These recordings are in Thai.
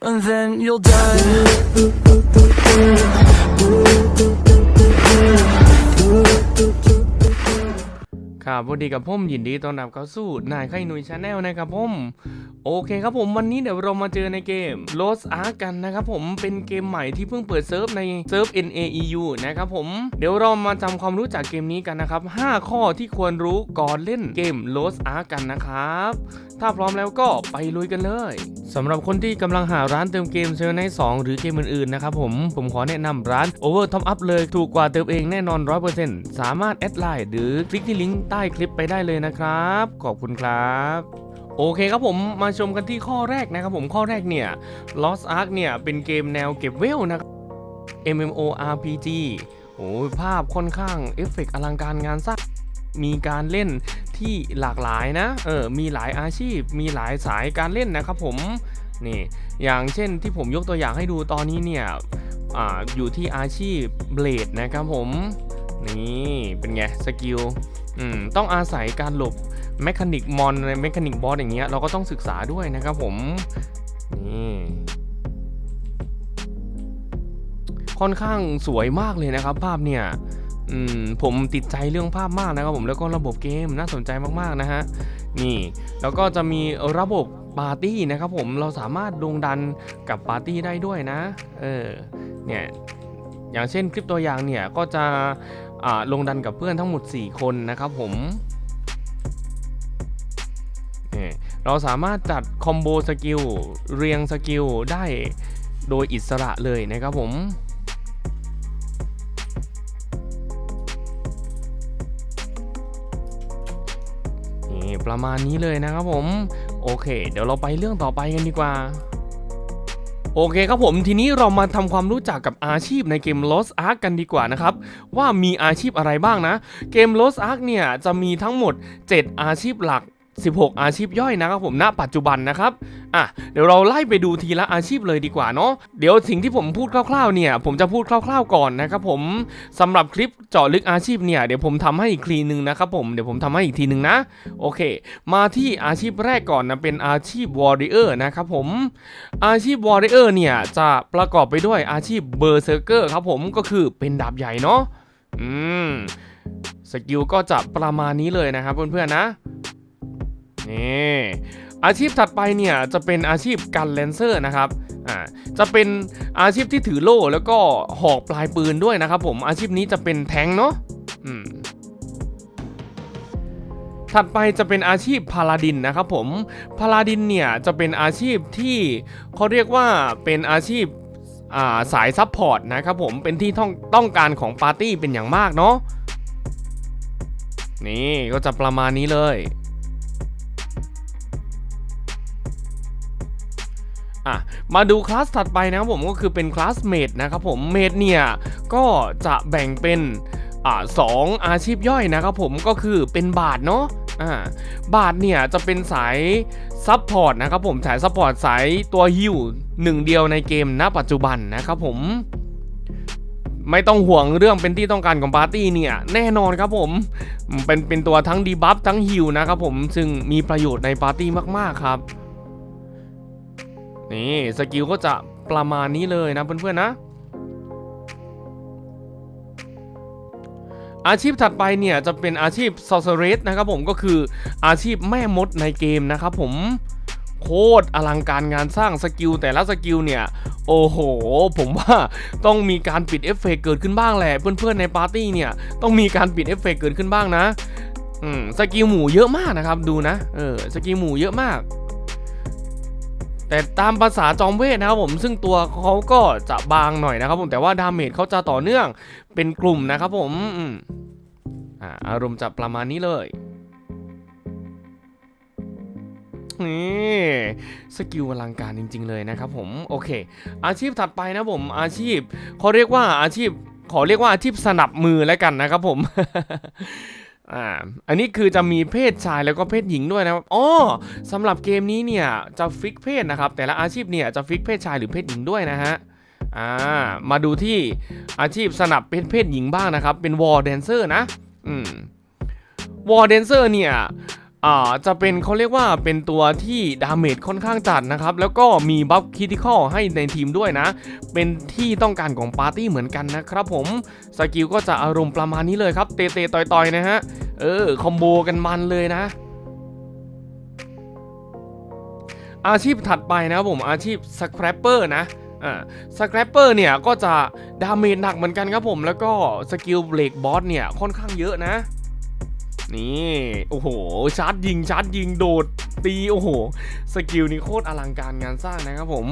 and then you'll die. ครับสวัสดีกับผมยินดีต้อนรับเข้าสู่นายไข่หนุ่ยชาแนลนะครับผมโอเคครับผมวันนี้เดี๋ยวเรามาเจอในเกม Lost Ark กันนะครับผมเป็นเกมใหม่ที่เพิ่งเปิดเซิร์ฟในเซิร์ฟ NAEU นะครับผมเดี๋ยวเรามาจำความรู้จักเกมนี้กันนะครับ 5 ข้อที่ควรรู้ก่อนเล่นเกม Lost Ark กันนะครับ ถ้าพร้อมแล้วก็ไปลุยกันเลยสำหรับคนที่กำลังหาร้านเติมเกมเซอร์ใน2หรือเกมอื่นๆนะครับผมผมขอแนะนำร้าน Over Top Up เลยถูกกว่าเติมเองแน่นอน 100%สามารถแอดไลน์หรือคลิกที่ลิงก์ใต้คลิปไปได้เลยนะครับ ขอบคุณครับโอเคครับผมมาชมกันที่ข้อแรกนะครับผมข้อแรกเนี่ย Lost Ark เนี่ยเป็นเกมแนวเก็บเวลนะครับ MMORPG โอ้ภาพค่อนข้างเอฟเฟกต์อลังการงานสร้างมีการเล่นที่หลากหลายนะเออมีหลายอาชีพ มีหลายสายการเล่นนะครับผมนี่อย่างเช่นที่ผมยกตัวอย่างให้ดูตอนนี้เนี่ยออยู่ที่อาชีพเบลดนะครับผมนี่เป็นไงสกิล อืมต้องอาศัยการหลบแมคานิกมอนแมคานิกบอสอย่างเงี้ยเราก็ต้องศึกษาด้วยนะครับผม นี่ค่อนข้างสวยมากเลยนะครับ ภาพเนี่ยอืมผมติดใจเรื่องภาพมากนะครับผมแล้วก็ระบบเกมน่าสนใจมากๆนะฮะนี่แล้วก็จะมีระบบปาร์ตี้นะครับผมเราสามารถลงดันกับปาร์ตี้ได้ด้วยนะเออเนี่ยอย่างเช่นคลิปตัวอย่างเนี่ยก็จะ ลงดันกับเพื่อนทั้งหมด 4 คนนะครับผมเราสามารถจัดคอมโบสกิลเรียงสกิลได้โดยอิสระเลยนะครับผมนี่ประมาณนี้เลยนะครับผม โอเค เดี๋ยวเราไปเรื่องต่อไปกันดีกว่า โอเคครับผมทีนี้เรามาทำความรู้จักกับอาชีพในเกม Lost Ark กันดีกว่านะครับ ว่ามีอาชีพอะไรบ้างนะ เกม Lost Ark เนี่ยจะมีทั้งหมด 7 อาชีพหลัก 16 อาชีพย่อยนะครับผมณปัจจุบันนะครับอะเดี๋ยวเราไล่ไปดูทีละอาชีพเลยดีกว่าเนาะเดี๋ยวสิ่งที่ผมพูดคร่าวๆเนี่ย ผมจะพูดคร่าวๆก่อนนะครับผมสำหรับคลิปเจาะลึกอาชีพเนี่ยเดี๋ยวผมทำให้อีกทีหนึ่งนะครับผมเดี๋ยวผมทำให้อีกทีหนึ่งนะโอเค มาที่อาชีพแรกก่อนนะเป็นอาชีพวอริเออร์นะครับผมอาชีพวอริเออร์เนี่ยจะประกอบไปด้วยอาชีพเบอร์เซอร์เกอร์ครับผมก็คือเป็นดาบใหญ่เนาะอืมสกิลก็จะประมาณนี้เลยนะครับเพื่อนๆนะ นี่อาชีพถัดไปเนี่ยจะเป็นอาชีพกันแลนเซอร์นะครับอ่าจะเป็นอาชีพที่ถือโล่แล้วก็หอกปลายปืนด้วยนะครับผมอาชีพนี้จะเป็นแทงเนาะอืมถัดไปจะเป็นอาชีพพาลาดินนะครับผมพาลาดินเนี่ยจะเป็นอาชีพที่เขาเรียกว่าเป็นอาชีพอ่าสายซัพพอร์ตนะครับผมเป็นที่ต้องต้องการของปาร์ตี้เป็นอย่างมากเนาะนี่ก็จะประมาณนี้เลย อะมาดูคลาสถัดไปนะครับผมก็คือเป็นคลาสเมดนะครับผมเมดเนี่ยก็จะแบ่งเป็นอ่าสองอาชีพย่อยนะครับผมก็คือเป็นบาทเนาะอ่าบาทเนี่ยจะเป็นสายซัพพอร์ตนะครับผมสายซัพพอร์ตสายตัวฮิวหนึ่งเดียวในเกมณปัจจุบันนะครับผมไม่ต้องห่วงเรื่องเป็นที่ต้องการของปาร์ตี้เนี่ย แน่นอนครับผมเป็นเป็นตัวทั้งดีบัฟทั้งฮิวนะครับผมซึ่งมีประโยชน์ในปาร์ตี้มากๆครับ นี่สกิลก็จะประมาณนี้เลยนะเพื่อนๆนะ อาชีพถัดไปเนี่ยจะเป็นอาชีพ sorceress นะครับผมก็คืออาชีพแม่มดในเกมนะครับผมโคตรอลังการงานสร้างสกิลแต่ละสกิลเนี่ย โอ้โห ผมว่าต้องมีการปิดเอฟเฟกเกิดขึ้นบ้างแหละ เพื่อนๆในปาร์ตี้เนี่ย ต้องมีการปิดเอฟเฟกเกิดขึ้นบ้างนะ อืมสกิลหมูเยอะมากนะครับ ดูนะ เออสกิลหมูเยอะมาก แต่ตามภาษาจอมเวทนะครับผมซึ่งตัวเขาก็จะบางหน่อยนะครับผมแต่ว่าดาเมจเขาจะต่อเนื่องเป็นกลุ่มนะครับผมอ่าอารมณ์จะประมาณนี้เลยนี่สกิลอลังการจริง ๆ เลยนะครับผมโอเค อาชีพถัดไปนะผมอาชีพเขาเรียกว่าอาชีพขอเรียกว่าอาชีพสนับมือแล้วกันนะครับผม อ่า อันนี้คือจะมีเพศชายแล้วก็เพศหญิงด้วยนะครับอ๋อสำหรับเกมนี้เนี่ยจะฟิกเพศนะครับ แต่ละอาชีพเนี่ยจะฟิกเพศชายหรือเพศหญิงด้วยนะฮะ อ่า มาดูที่อาชีพสนับเป็นเพศหญิงบ้างนะครับ เป็นวอร์แดนเซอร์นะ อืม วอร์แดนเซอร์เนี่ย อ่าจะเป็นเขาเรียกว่าเป็นตัวที่ดาเมจค่อนข้างจัดนะครับ แล้วก็มีบัฟค i ติคอลให้ในทีมด้วยนะ เป็นที่ต้องการของปาร์ตี้เหมือนกันนะครับผมสกิลก็จะอารมณ์ประมาณนี้เลยครับเตะๆต่อยๆนะฮะเออคอมโบกันมันเลยนะอาชีพถัดไปนะครับผมอาชีพสคร a ปเปอร์นะอ่าสคร a ปเปอร์เนี่ยก็จะดาเมจหนักเหมือนกันครับผม แล้วก็สกิลเบรกบอสเนี่ยค่อนข้างเยอะนะ นี่ โอ้โห ชาร์จยิง ชาร์จยิง โดด ตี โอ้โห สกิลนี้โคตรอลังการงานสร้างนะครับผม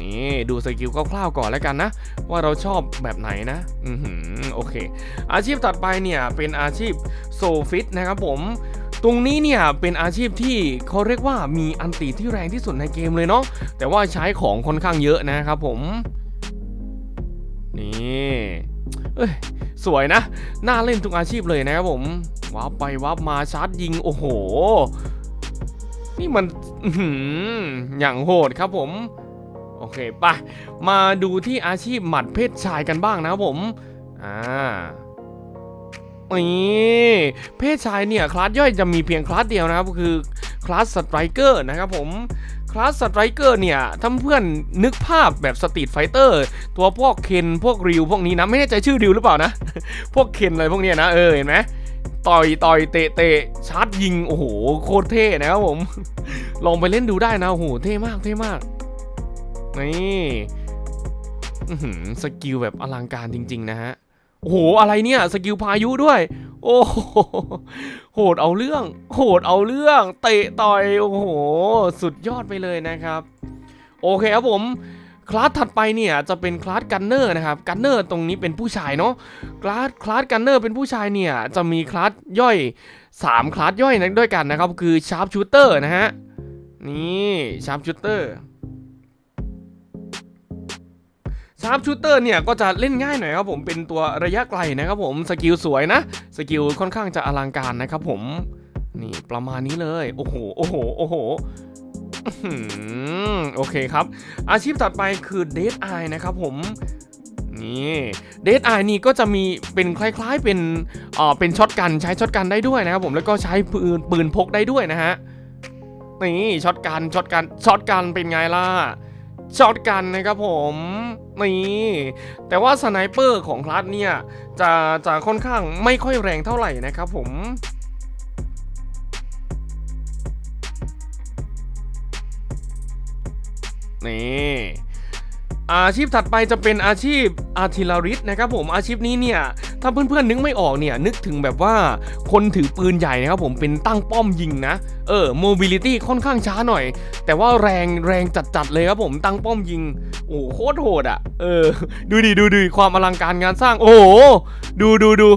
นี่ ดูสกิลคร่าวๆก่อนแล้วกันนะ ว่าเราชอบแบบไหนนะ อือหือ โอเค อาชีพถัดไปเนี่ย เป็นอาชีพโซฟิตนะครับผมตรงนี้เนี่ยเป็นอาชีพที่เขาเรียกว่ามีอันติที่แรงที่สุดในเกมเลยเนาะแต่ว่าใช้ของค่อนข้างเยอะนะครับผม นี่ เอ้ยสวยนะ น่าเล่นทุกอาชีพเลยนะครับผมว้าไปว้ามาชาร์จยิง โอ้โห นี่มันอย่างโหดครับผม โอเคไปมาดูที่อาชีพหมัดเพศชายกันบ้างนะครับผมอ่านี่เพศชายเนี่ย คลาสย่อยจะมีเพียงคลาสเดียวนะครับ คือคลาสสไตรเกอร์นะครับผม คลาสสไตรเกอร์เนี่ยถ้าเพื่อนนึกภาพแบบสตรีทไฟเตอร์ตัวพวกเคนพวกริวพวกนี้นะ ไม่แน่ใจชื่อริวหรือเปล่านะ พวกเคนอะไรพวกเนี้ยนะ เออ เห็นไหมต่อยต่อยเตะเตะชาร์จยิง โอ้โห โคตรเท่นะครับผม ลองไปเล่นดูได้นะ โอ้โห เท่มากเท่มาก นี่สกิลแบบอลังการจริง ๆ นะฮะ โอ้โห อะไรเนี่ย สกิลพายุด้วย โอ้โหโหดเอาเรื่อง โหดเอาเรื่องเตะต่อยโอ้โห สุดยอดไปเลยนะครับ โอเคครับผมคลาสถัดไปเนี่ยจะเป็นคลาสกันเนอร์นะครับกันเนอร์ตรงนี้เป็นผู้ชายเนาะคลาสคลาสกันเนอร์เป็นผู้ชายเนี่ยจะมีคลาสย่อย 3 คลาสย่อยนะด้วยกันนะครับ คือชาร์ปชูเตอร์นะฮะนี่ชาร์ปชูเตอร์ ชาร์ปชูเตอร์เนี่ยก็จะเล่นง่ายหน่อยครับผมเป็นตัวระยะไกลนะครับผมสกิลสวยนะสกิลค่อนข้างจะอลังการนะครับผมนี่ประมาณนี้เลย โอ้โหโอ้โหโอ้โหโอเคครับ อาชีพถัดไปคือเด d ไอนะครับผมนี่เด d ไอนี่ก็จะมีเป็นคล้ายๆเป็นเอ่อเป็นช็อตกันใช้ช็อตกันได้ด้วยนะครับผมแล้วก็ใช้ปืนปืนพกได้ด้วยนะฮะนี่ช็อตกันช็อตกันช็อตกันเป็นไงล่ะช็อตกันนะครับผม นี่แต่ว่าสไนเปอร์ของคลาสเนี่ยจะจะค่อนข้างไม่ค่อยแรงเท่าไหร่นะครับผมนี่ อาชีพถัดไปจะเป็นอาชีพอาร์ติลาริสนะครับผมอาชีพนี้เนี่ยถ้าเพื่อนๆนึกไม่ออกเนี่ยนึกถึงแบบว่าคนถือปืนใหญ่นะครับผมเป็นตั้งป้อมยิงนะเออโมบิลิตี้ค่อนข้างช้าหน่อย แต่ว่าแรงแรงจัดๆเลยครับผมตั้งป้อมยิง โอ้โหโคตรโหดอะเออดูดิดูดิความอลังการงานสร้างโอ้โหดูดูดู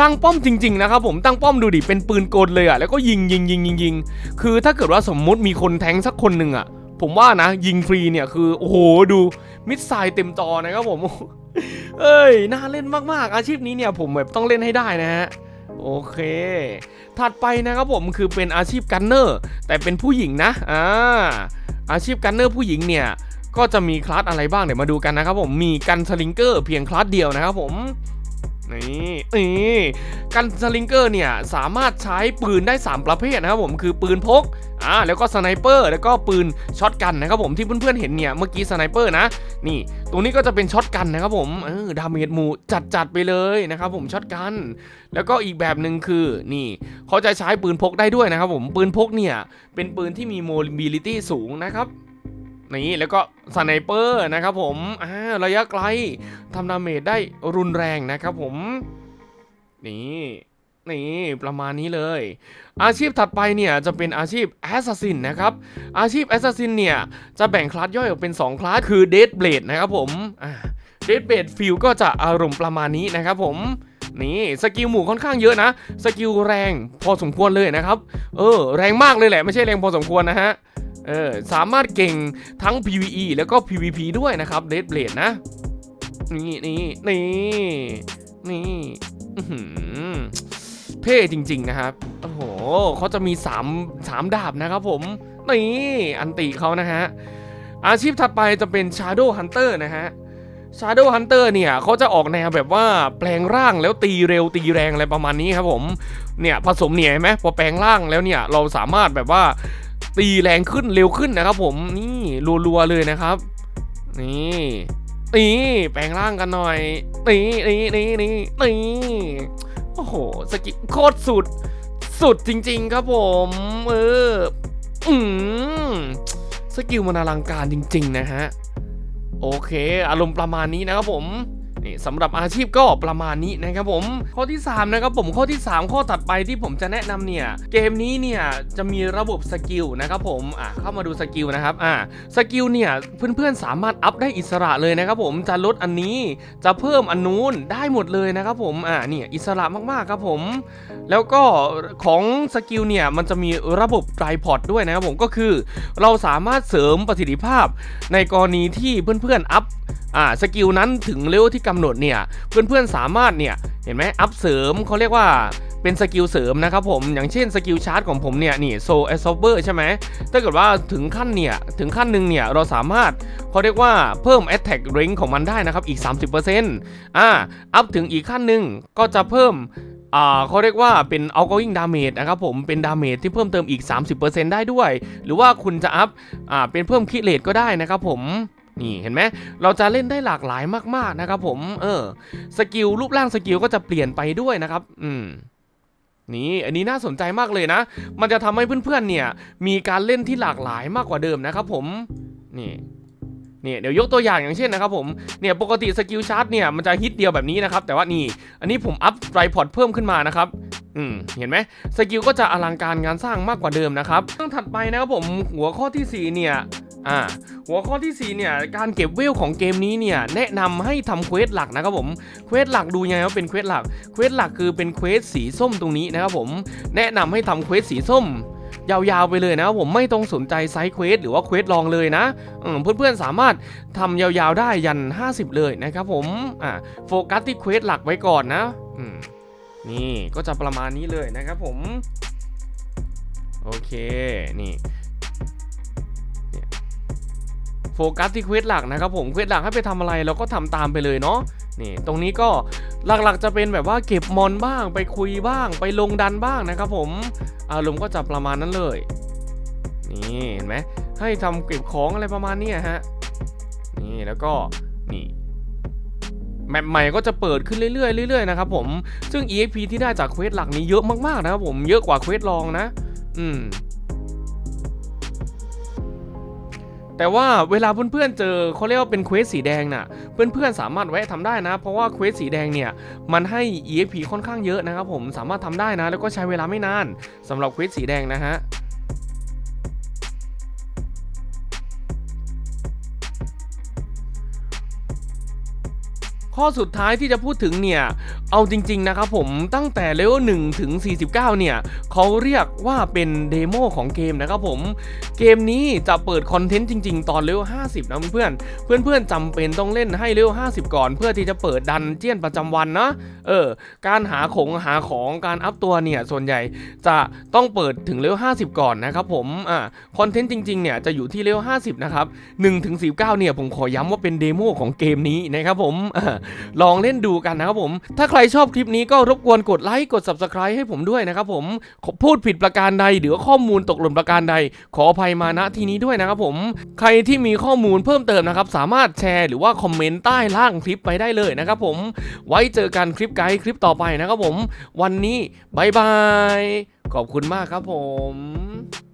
ตั้งป้อมจริงๆนะครับผมตั้งป้อมดูดิเป็นปืนกลเลยอะแล้วก็ยิงยิงยิงยิงยิงคือถ้าเกิดว่าสมมุติมีคนแทงสักคนหนึ่งอะ ผมว่านะ ยิงฟรีเนี่ยคือ โอ้โห ดูมิดไซล์เต็มจอนะครับผม เอ้ย น่าเล่นมาก ๆ อาชีพนี้เนี่ยผมแบบต้องเล่นให้ได้นะฮะโอเค ถัดไปนะครับผมคือเป็นอาชีพกันเนอร์ แต่เป็นผู้หญิงนะ อ่า อาชีพกันเนอร์ผู้หญิงเนี่ย ก็จะมีคลาสอะไรบ้างเดี๋ยวมาดูกันนะครับผม มีกันสลิงเกอร์เพียงคลาสเดียวนะครับผม นี่นี่กันสลิงเกอร์เนี่ยสามารถใช้ปืนได้ 3 ประเภทนะครับผมคือปืนพกอ่าแล้วก็สไนเปอร์แล้วก็ปืนช็อตกันนะครับผมที่เพื่อนๆเห็นเนี่ยเมื่อกี้สไนเปอร์นะนี่ตรงนี้ก็จะเป็นช็อตกันนะครับผมเออดาเมจหมูจัดจัดๆไปเลยนะครับผมช็อตกัน แล้วก็อีกแบบหนึ่งคือนี่เขาจะใช้ปืนพกได้ด้วยนะครับผมปืนพกเนี่ยเป็นปืนที่มีโมบิลิตี้สูงนะครับ นี่แล้วก็สไนเปอร์นะครับผมอ่าระยะไกลทำดาเมจได้รุนแรงนะครับผม นี่นี่ประมาณนี้เลย อาชีพถัดไปเนี่ยจะเป็นอาชีพแอสซัสซินนะครับ อาชีพแอสซัสซินเนี่ย จะแบ่งคลาสย่อยออกเป็น 2 คลาสคือเด d เบลดนะครับผมเด d เบลดฟิลก็จะอารมณ์ประมาณนี้นะครับผมนี่สกิลหมู่ค่อนข้างเยอะนะ สกิลแรงพอสมควรเลยนะครับ เออ แรงมากเลยแหละ ไม่ใช่แรงพอสมควรนะฮะ เออสามารถเก่งทั้ง PVE แล้วก็ PVP ด้วยนะครับเด d เบลดนะ นี่นี่นี่นี่เท่จริง ๆ นะครับ โอ้โหเขาจะมี3 3ดาบนะครับผม นี่ อันติเขานะฮะ อาชีพถัดไปจะเป็น Shadow Hunter นะฮะ Shadow Hunter เนี่ยเขาจะออกแนวแบบว่าแปลงร่างแล้วตีเร็วตีแรงอะไรประมาณนี้ครับผม เนี่ยผสมเนี่ยเห็นไหมพอแปลงร่างแล้วเนี่ยเราสามารถแบบว่า ตีแรงขึ้นเร็วขึ้นนะครับ ผมนี่รัวๆเลยนะครับ นี่นี่แปลงร่างกันหน่อยนี่นี่นี่นี่นี่โอ้โหสกิลโคตรสุด สุดจริง ๆ ครับผมเอออืมสกิลมันอลังการจริง ๆ นะฮะโอเค อารมณ์ประมาณนี้นะครับผม นี่สำหรับอาชีพก็ประมาณนี้นะครับผม ข้อที่ 3 นะครับผมข้อที่ 3 ข้อถัดไปที่ผมจะแนะนำเนี่ย เกมนี้เนี่ยจะมีระบบสกิลนะครับผมอะเข้ามาดูสกิลนะครับอะสกิลเนี่ยเพื่อนๆสามารถอัพได้อิสระเลยนะครับผมจะลดอันนี้จะเพิ่มอันนู้นได้หมดเลยนะครับผมอะเนี่ยอิสระมากๆครับผม แล้วก็ของสกิลเนี่ยมันจะมีระบบไตรพอดด้วยนะครับผมก็คือ เราสามารถเสริมประสิทธิภาพในกรณีที่เพื่อนๆอัพ อ่าสกิลนั้นถึงเลเวลที่กำหนดเนี่ยเพื่อนๆสามารถเนี่ยเห็นไหมอัพเสริมเขาเรียกว่าเป็นสกิลเสริมนะครับผมอย่างเช่นสกิลชาร์จของผมเนี่ยนี่โซแอสโซเบอร์ใช่ไหมถ้าเกิดว่าถึงขั้นเนี่ยถึงขั้นหนึ่งเนี่ยเราสามารถเขาเรียกว่าเพิ่ม Attack Range ของมันได้นะครับอีก 30%อ่าอัพถึงอีกขั้นหนึ่งก็จะเพิ่มอ่าเขาเรียกว่าเป็น outgoing damage นะครับผมเป็น damage ที่เพิ่มเติมอีก 30%ได้ด้วย หรือว่าคุณจะอัพอ่าเป็นเพิ่มคิเลตก็ได้นะครับผม นี่เห็นไหมเราจะเล่นได้หลากหลายมากๆนะครับผม เออ สกิลรูปร่างสกิลก็จะเปลี่ยนไปด้วยนะครับ อืมนี่อันนี้น่าสนใจมากเลยนะ มันจะทำให้เพื่อนๆเนี่ย มีการเล่นที่หลากหลายมากกว่าเดิมนะครับผม นี่นี่เดี๋ยวยกตัวอย่างอย่างเช่นนะครับผมเนี่ยปกติสกิลชาร์จเนี่ยมันจะฮิตเดียวแบบนี้นะครับแต่ว่านี่อันนี้ผมอัพไตรพอดเพิ่มขึ้นมานะครับ อืมเห็นไหมสกิลก็จะอลังการงานสร้างมากกว่าเดิมนะครับเรื่องถัดไปนะครับผมหัวข้อที่ 4 เนี่ยอ่าหัวข้อที่4เนี่ยการเก็บเวลของเกมนี้เนี่ยแนะนำให้ทำเควสหลักนะครับผมเควสหลักดูยังไงว่าเป็นเควสหลักเควสหลักคือเป็นเควสสีส้มตรงนี้นะครับผมแนะนำให้ทำเควสสีส้มยาวๆไปเลยนะครับผมไม่ต้องสนใจไซส์เควสหรือว่าเควสลองเลยนะเพื่อนๆสามารถทำยาวๆได้ยัน 50 เลยนะครับผมอ่าโฟกัสที่เควสหลักไว้ก่อนนะอืม นี่ก็จะประมาณนี้เลยนะครับผม โอเค นี่โฟกัสที่เควสหลักนะครับผมเควสหลักให้ไปทำอะไรเราก็ทำตามไปเลยเนาะนี่ตรงนี้ก็หลักๆจะเป็นแบบว่าเก็บมอนบ้าง ไปคุยบ้าง ไปลงดันบ้างนะครับผมอารมณ์ก็จะประมาณนั้นเลย นี่เห็นไหมให้ทำเก็บของอะไรประมาณนี้ฮะนี่แล้วก็นี่ แมปใหม่ก็จะเปิดขึ้นเรื่อยๆเรื่อยๆนะครับผมซึ่ง EXP ที่ได้จากเควสหลักนี้เยอะมากๆนะครับผมเยอะกว่าเควสรองนะ อืมแต่ว่าเวลาเพื่อนๆเจอเขาเรียกว่าเป็นเควสสีแดงน่ะเพื่อนๆสามารถแวะทำได้นะ เพราะว่าเควสสีแดงเนี่ยมันให้ EXP ค่อนข้างเยอะนะครับผมสามารถทำได้นะ แล้วก็ใช้เวลาไม่นานสำหรับเควสสีแดงนะฮะ ข้อสุดท้ายที่จะพูดถึงเนี่ย เอาจริง ๆ นะครับผมตั้งแต่เลเวล1ถึง 49 เนี่ยเขาเรียกว่าเป็นเดโมของเกมนะครับผม เกมนี้จะเปิดคอนเทนต์จริง ๆ ตอนเลเวล50 นะเพื่อนเพื่อนๆจำเป็นต้องเล่นให้เลเวล50 ก่อน เพื่อที่จะเปิดดันเจียนประจำวันนะเออ การหาของหาของการอัพตัวเนี่ย ส่วนใหญ่จะต้องเปิดถึงเลเวล50 ก่อนนะครับผมอ่าคอนเทนต์จริง ๆ เนี่ยจะอยู่ที่เลเวล50 นะครับ1ถึง49 เนี่ยผมขอย้ำว่าเป็นเดโมของเกมนี้นะครับผมอ่าลองเล่นดูกันนะครับผม ถ้าใครชอบคลิปนี้ก็รบกวนกดไลค์กด Subscribe ให้ผมด้วยนะครับผมพูดผิดประการใดหรือข้อมูลตกหล่นประการใด ขออภัยมาณที่นี้ด้วยนะครับผม ใครที่มีข้อมูลเพิ่มเติมนะครับ สามารถแชร์หรือว่าคอมเมนต์ใต้ล่างคลิปไปได้เลยนะครับผมไว้เจอกันคลิปไกด์คลิปต่อไปนะครับผม วันนี้บายบายขอบคุณมากครับผม